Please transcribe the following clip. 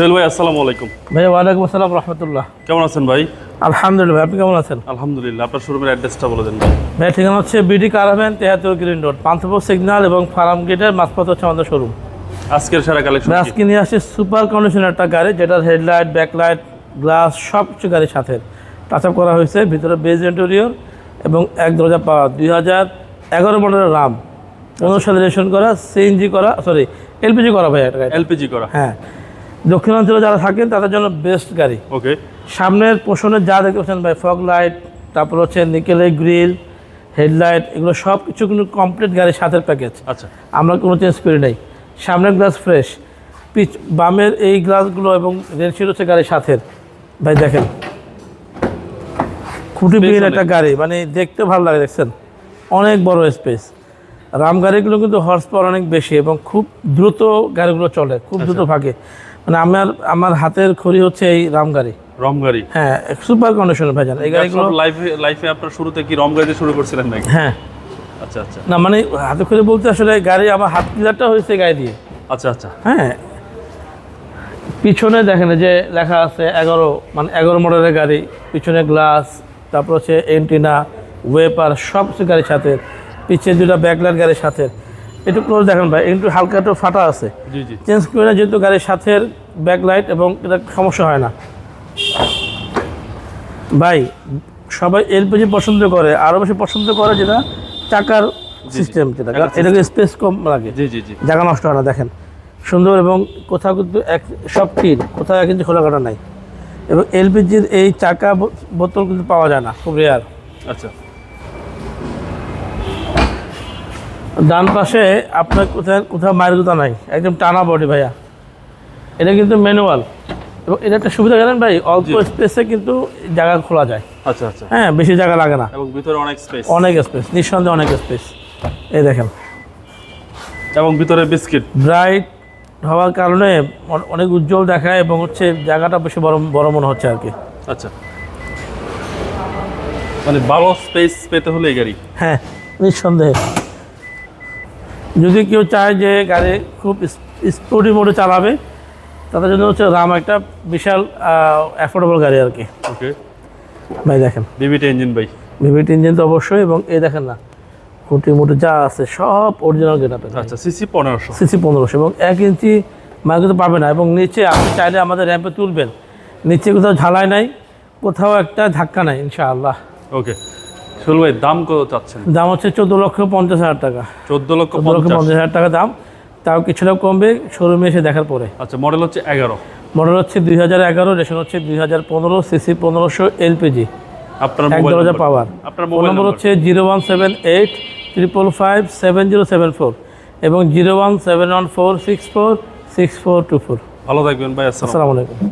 সোহেল ভাই আসসালামু আলাইকুম। ভাই ওয়ালাইকুম আসসালাম রহমতুল্লাহ। কেমন আছেন ভাই? আলহামদুলিল্লাহ ভাই আপনি কেমন আছেন? আলহামদুলিল্লাহ আপনার শোরুমের অ্যাড্রেসটা বলে দেন ভাই। ভাই ঠিকানা হচ্ছে বিডি কারাভ্যান তেহাত্তর গ্রিন রোড পান্থপুর সিগন্যাল এবং ফার্ম গেটের মাঝপথ হচ্ছে আমাদের শোরুম। আজকের সেরা কালেকশন আজকে নিয়ে আসছে সুপার কন্ডিশন একটা গাড়ি যেটার হেডলাইট ব্যাকলাইট গ্লাস সব কিছু গাড়ির সাথে। টাচ আপ করা হয়েছে ভিতরে বেজ ইন্টেরিয়র এবং এক দরজা পাওয়া। দুই হাজার এগারো মডেলের রাম পনেরো সালে রেশন করা সিএনজি করা সরি এলপিজি করা ভাই একটা এলপিজি করা। হ্যাঁ। দক্ষিণাঞ্চলে যারা থাকেন তাদের জন্য বেস্ট গাড়ি। ওকে সামনের পোষণে যা দেখতে পাচ্ছেন ভাই ফগ লাইট তারপর হচ্ছে নিকেলের গ্রিল হেডলাইট এগুলো সব কিছু কিন্তু কমপ্লিট গাড়ির সাথে প্যাকেজ আচ্ছা। আমরা কোনো চেঞ্জ করি নাই। সামনের গ্লাস ফ্রেশ পিচ বামের এই গ্লাসগুলো এবং রেলশিট হচ্ছে গাড়ির সাথে ভাই দেখেন। খুঁটি বিহীন একটা গাড়ি মানে দেখতে ভালো লাগে দেখছেন? অনেক বড় স্পেস রাম গাড়িগুলো কিন্তু হর্স পাওয়ার অনেক বেশি এবং খুব দ্রুত গাড়িগুলো চলে খুব দ্রুত ভাগে। মানে আমার আমার হাতের খড়ি হচ্ছে এই রাম গাড়ি রম গাড়ি হ্যাঁ সুপার কন্ডিশন ভাইজান এই গাড়িগুলো লাইফে লাইফে আপনার শুরুতে কি রম গাড়িতে শুরু করছিলেন নাকি? হ্যাঁ। আচ্ছা আচ্ছা। না মানে হাতে করে বলতে আসলে গাড়ি আমার হাত ক্লিয়ারটা হয়েছে গাড়ি দিয়ে। আচ্ছা আচ্ছা। হ্যাঁ। পিছনে দেখেন যে লেখা আছে এগারো মানে এগারো মডেলের গাড়ি পিছনে গ্লাস তারপর হচ্ছে এন্টিনা ওয়েপার সব কিছু গাড়ির সাথে পিছিয়ে দুটা ব্যাকলাইট গাড়ির সাথে। একটু ক্লোজ দেখেন ভাই একটু হালকা একটু ফাটা আছে। জি জি। চেঞ্জ করে না যেহেতু গাড়ির সাথে ব্যাকলাইট এবং এটা সমস্যা হয় না। ভাই সবাই এলপিজি পছন্দ করে আরও বেশি পছন্দ করে যেটা চাকার সিস্টেম যেটা। এটাকে স্পেস কম লাগে। জি জি জি। জায়গা নষ্ট হয় না দেখেন। সুন্দর এবং কোথাও কিন্তু এক সব ক্লিন কোথাও ইঞ্চি খোলা কাটা নাই। এবং এলপিজির এই চাকা বোতল কিন্তু পাওয়া যায় না খুব রেয়ার আচ্ছা। ডান পাশে আপনার কোথায় কোথাও মায়ের কোথাও নাই। একদম টানা বডি ভাইয়া। এটা কিন্তু ম্যানুয়াল এবং এটা একটা সুবিধা জানেন ভাই? অল্প। স্পেসে কিন্তু জায়গা খোলা যায়। আচ্ছা আচ্ছা। হ্যাঁ বেশি জায়গা লাগে না। এবং ভিতরে অনেক স্পেস অনেক স্পেস নিঃসন্দেহে অনেক স্পেস এই দেখেন। এবং ভিতরে বিস্কিট ব্রাইট হওয়ার কারণে অনেক উজ্জ্বল দেখায় এবং হচ্ছে জায়গাটা বেশি বড় বড় মনে হচ্ছে আর কি। আচ্ছা। মানে ভালো স্পেস পেতে হলে এই গাড়ি। হ্যাঁ নিঃসন্দেহে। যদি কেউ চায় যে গাড়ি খুব স্পোর্টি মোডে চালাবে তাদের জন্য হচ্ছে রাম একটা বিশাল অ্যাফোর্ডেবল গাড়ি আর কি। ওকে। ভাই দেখেন। বিবিটি ইঞ্জিন ভাই। ভিভিট ইঞ্জিন তো অবশ্যই এবং এই দেখেন না খুঁটি মুটি যা আছে সব অরিজিনাল গেট আচ্ছা সিসি পনেরোশো। সিসি পনেরোশো এবং এক ইঞ্চি মার্কেটে পাবে না এবং নিচে আপনি চাইলে আমাদের র্যাম্পে তুলবেন। নিচে কোথাও ঝালাই নাই কোথাও একটা ধাক্কা নাই ইনশাআল্লাহ। ওকে। ভাই দাম কত চাচ্ছেন? দাম হচ্ছে চোদ্দ লক্ষ পঞ্চাশ হাজার টাকা। চোদ্দ লক্ষ লক্ষ পঞ্চাশ। হাজার টাকা দাম। তাও কিছুটা কমবে শোরুমে এসে দেখার পরে। আচ্ছা মডেল হচ্ছে এগারো। মডেল হচ্ছে দুই হাজার এগারো রেশন হচ্ছে দুই হাজার পনেরো সিসি পনেরোশো এলপিজি আপনার এক দরজা পাওয়ার আপনার মোবাইল নম্বর হচ্ছে zero one seven eight triple five seven zero seven four এবং zero one seven one four six four six four two four ভালো থাকবেন ভাই আসসালামু আলাইকুম।